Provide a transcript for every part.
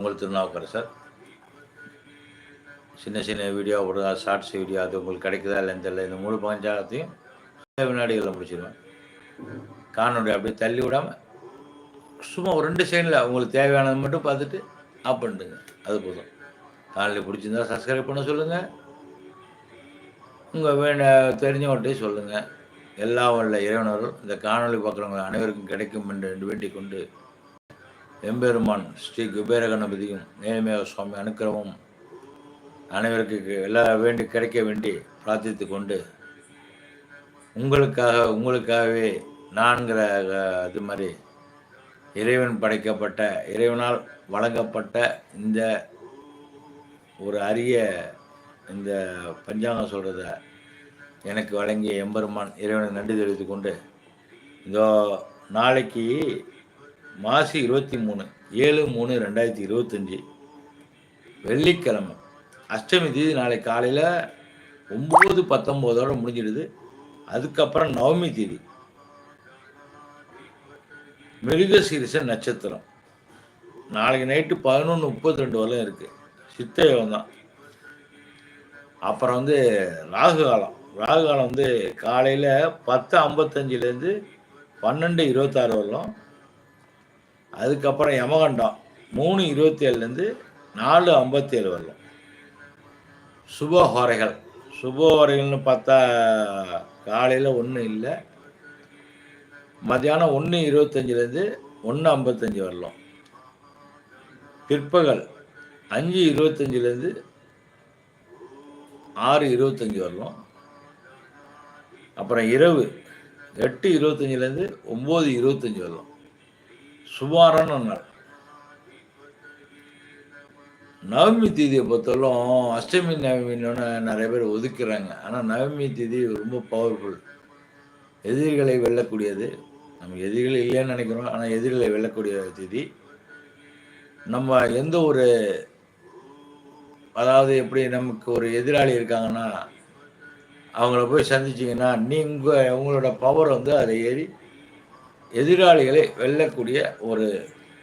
உங்கள் திருநாவுக்கரசர். சின்ன சின்ன வீடியோ ஒரு ஷார்ட்ஸ் வீடியோ அது உங்களுக்கு கிடைக்குதா இல்லைன்னு தெரியல. இந்த முழு பஞ்சாயத்தையும் சில வினாடிகளில் முடிச்சிடுவேன் காணொலி அப்படியே தள்ளி விடாமல் சும்மா ஒரு ரெண்டு செகண்டில் உங்களுக்கு தேவையானது மட்டும் பார்த்துட்டு ஆப் பண்ணிடுங்க. அது போதும். காணொலி பிடிச்சிருந்தா சப்ஸ்கிரைப் பண்ண சொல்லுங்கள் உங்கள் வேண்ட தெரிஞ்சவங்கள்ட்டையும் சொல்லுங்கள் எல்லா வல்ல இறைவனரும் இந்த காணொலி பார்க்குறவங்க அனைவருக்கும் கிடைக்கும் என்று வேண்டிக் கொண்டு எம்பெருமான் ஸ்ரீ குபேர கணபதியும் நேர்மையாக சுவாமி அனுக்கிரமும் அனைவருக்கு எல்லா வேண்டி கிடைக்க வேண்டி பிரார்த்தித்து கொண்டு உங்களுக்காக உங்களுக்காகவே நான்கிற அது மாதிரி இறைவன் படைக்கப்பட்ட இறைவனால் வழங்கப்பட்ட இந்த ஒரு அரிய இந்த பஞ்சாங்கம் சொல்கிறத எனக்கு வழங்கிய எம்பெருமான் இறைவனை நன்றி தெரிவித்து கொண்டு இதோ நாளைக்கு மாசி இருபத்தி மூணு ஏழு மூணு ரெண்டாயிரத்தி இருபத்தஞ்சி. வெள்ளிக்கிழமை. அஷ்டமி தேதி நாளை காலையில் ஒம்பது பத்தொம்போதோட முடிஞ்சிடுது. அதுக்கப்புறம் நவமி தேதி. மிருகசீரிச நட்சத்திரம். நாளைக்கு நைட்டு பதினொன்று முப்பத்தி ரெண்டு வரலும் இருக்குது சித்த யோகம் தான். அப்புறம் வந்து ராகு காலம். ராகு காலம் வந்து காலையில் பத்து ஐம்பத்தஞ்சிலேருந்து பன்னெண்டு இருபத்தாறு வரலும் அதுக்கப்புறம் யமகண்டம் மூணு இருபத்தி ஏழுலேருந்து நாலு ஐம்பத்தி ஏழு வரலாம். சுப ஹோரைகள். சுப ஹோரைகள்னு பார்த்தா காலையில் ஒன்றும் இல்லை. மத்தியானம் ஒன்று இருபத்தஞ்சிலேருந்து ஒன்று ஐம்பத்தஞ்சு வரலாம். பிற்பகல் அஞ்சு இருபத்தஞ்சிலேருந்து ஆறு இருபத்தஞ்சி வரலாம். அப்புறம் இரவு எட்டு இருபத்தஞ்சிலேருந்து ஒம்பது இருபத்தஞ்சி வரலாம். சுமாரான நாள். நவமி தீதியை பொறுத்தவரைக்கும் அஷ்டமி நவமின்னு நிறைய பேர் ஒதுக்குறாங்க. ஆனால் நவமி தீதி ரொம்ப பவர்ஃபுல் எதிரிகளை வெல்லக்கூடியது. நம்ம எதிரிகள் இல்லைன்னு நினைக்கிறோம். ஆனால் எதிரிகளை வெல்லக்கூடிய தேதி. நம்ம எந்த ஒரு அதாவது எப்படி நமக்கு ஒரு எதிராளி இருக்காங்கன்னா அவங்கள போய் சந்திச்சிங்கன்னா நீங்கள் உங்களோட பவர் வந்து அதை ஏறி எதிராளிகளை வெல்லக்கூடிய ஒரு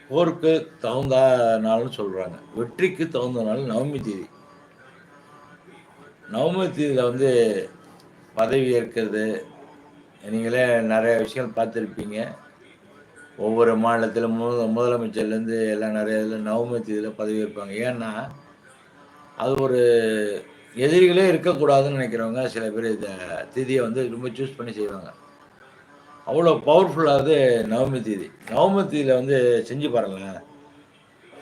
போருக்கு தகுந்த நாள்னு சொல்கிறாங்க வெற்றிக்கு தகுந்த நாள் நவமி தேதி. நவமி தேதியில் வந்து பதவி ஏற்கிறது. நீங்களே நிறைய விஷயங்கள் பார்த்துருப்பீங்க. ஒவ்வொரு மாநிலத்தில் மு முதலமைச்சர்லேருந்து எல்லாம் நிறைய இதில் நவமி தேதியில் பதவி ஏற்பாங்க. ஏன்னா அது ஒரு எதிரிகளே இருக்கக்கூடாதுன்னு நினைக்கிறவங்க சில பேர் இந்த திதியை வந்து ரொம்ப சூஸ் பண்ணி செய்வாங்க. அவ்வளோ பவர்ஃபுல்லானது நவமி தீதி. நவமி தீதியில் வந்து செஞ்சு பாருங்களேன்.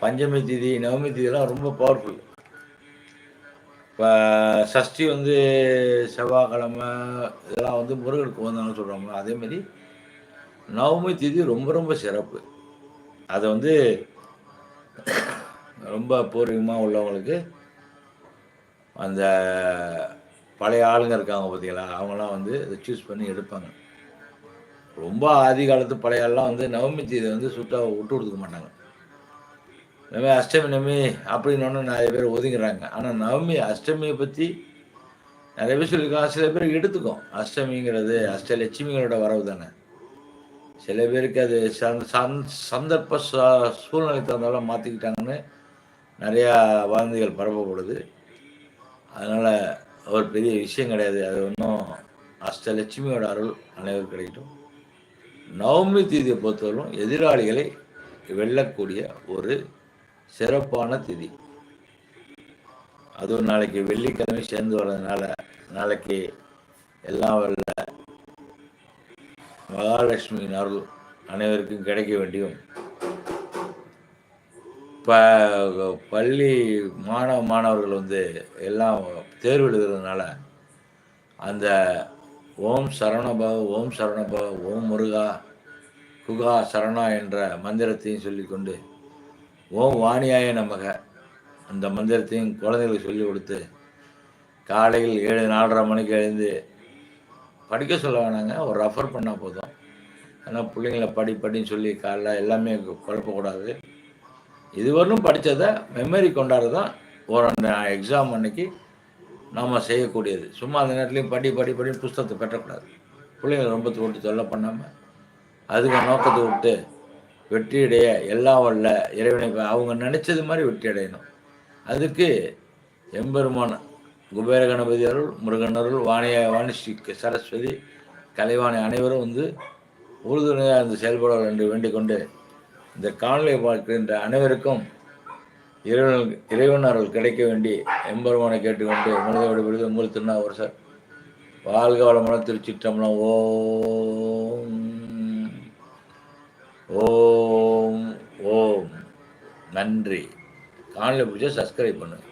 பஞ்சமி தீதி நவமி தீதிலாம் ரொம்ப பவர்ஃபுல் இப்போ சஷ்டி வந்து செவ்வாய்க்கிழமை இதெல்லாம் வந்து முருகனுக்கு வந்தாங்கன்னு சொல்கிறாங்க அதேமாரி நவமி தீதி ரொம்ப ரொம்ப சிறப்பு. அதை வந்து ரொம்ப பூர்வீகமாக உள்ளவங்களுக்கு அந்த பழைய ஆளுங்க இருக்காங்க பார்த்தீங்களா அவங்களாம் வந்து இதை சூஸ் பண்ணி எடுப்பாங்க. ரொம்ப ஆதி காலத்து பழையெல்லாம் வந்து நவமி தீதை வந்து சுட்டாக விட்டு கொடுக்க மாட்டாங்க. நவமி அஷ்டமி நவமி அப்படின்னு நிறைய பேர் ஒதுங்கிறாங்க. ஆனால் நவமி அஷ்டமியை பற்றி நிறைய பேர் சொல்லியிருக்காங்க. சில பேர் எடுத்துக்கும். அஷ்டமிங்கிறது அஷ்டலட்சுமிகளோட வரவு தானே. சில பேருக்கு அது சந் சந் சந்தர்ப்ப ச- சூழ்நிலை தகுந்தாலும் மாற்றிக்கிட்டாங்கன்னு நிறையா வதந்திகள் பரப்பப்படுது. அதனால் ஒரு பெரிய விஷயம் கிடையாது. அது ஒன்றும் அஷ்டலட்சுமியோட அருள் அனைவரும் கிடைக்கட்டும். நவமி தீதியை பொறுத்தவரைக்கும் எதிராளிகளை வெல்லக்கூடிய ஒரு சிறப்பான திதி. அதுவும் நாளைக்கு வெள்ளிக்கிழமை சேர்ந்து வர்றதுனால நாளைக்கு எல்லாம் வல்ல மகாலட்சுமியின் அருள் அனைவருக்கும் கிடைக்க வேண்டியும் இப்போ பள்ளி மாணவ மாணவர்கள் வந்து எல்லாம் தேர்வு எழுதுறதுனால அந்த ஓம் சரணபவ ஓம் சரணபவ ஓம் முருகா குகா சரணா என்ற மந்திரத்தையும் சொல்லிக்கொண்டு ஓம் வாணியாய நமக அந்த மந்திரத்தையும் குழந்தைகளுக்கு சொல்லி கொடுத்து காலையில் ஏழு நாலரை மணிக்கு எழுந்து படிக்க சொல்ல வேணாங்க ஒரு ரெஃபர் பண்ணால் போதும். ஆனால் பிள்ளைங்கள படி படின்னு சொல்லி காலைல எல்லாமே குழப்பக்கூடாது. இதுவரையும் படித்ததை மெமரி கொண்டாடுறது தான் ஒரு அந்த எக்ஸாம் அன்னைக்கு நாம் செய்யக்கூடியது. சும்மா அந்த நேரத்துலையும் படி படி படி புஸ்தகத்தை பெற்றக்கூடாது பிள்ளைங்களை ரொம்ப தொட்டு தொல்லை பண்ணாமல் அதுக்கு நோக்கத்தை விட்டு வெற்றியடைய எல்லாம் வரல இறைவனை அவங்க நினைச்சது மாதிரி வெற்றி அடையணும். அதுக்கு எம்பெருமான குபேர கணபதி அருள் முருகன் அருள் வாணிய வாணிஸ்ரீ சரஸ்வதி கலைவாணி அனைவரும் வந்து உறுதுணையாக இருந்து செயல்பட என்று வேண்டிக் கொண்டு இந்த காணொலியை பார்க்கின்ற அனைவருக்கும் இறைவன் இறைவன் கிடைக்க வேண்டி எம்பெருமானை கேட்டுக்கொண்டு மனித விருது உங்கள் திருநாவரசர் வாழ்க வளமுடன் திருச்சிற்றம்பலம் ஓம் ஓம் ஓம். நன்றி. காணொலி பிடிச்சா சப்ஸ்கிரைப் பண்ணுங்கள்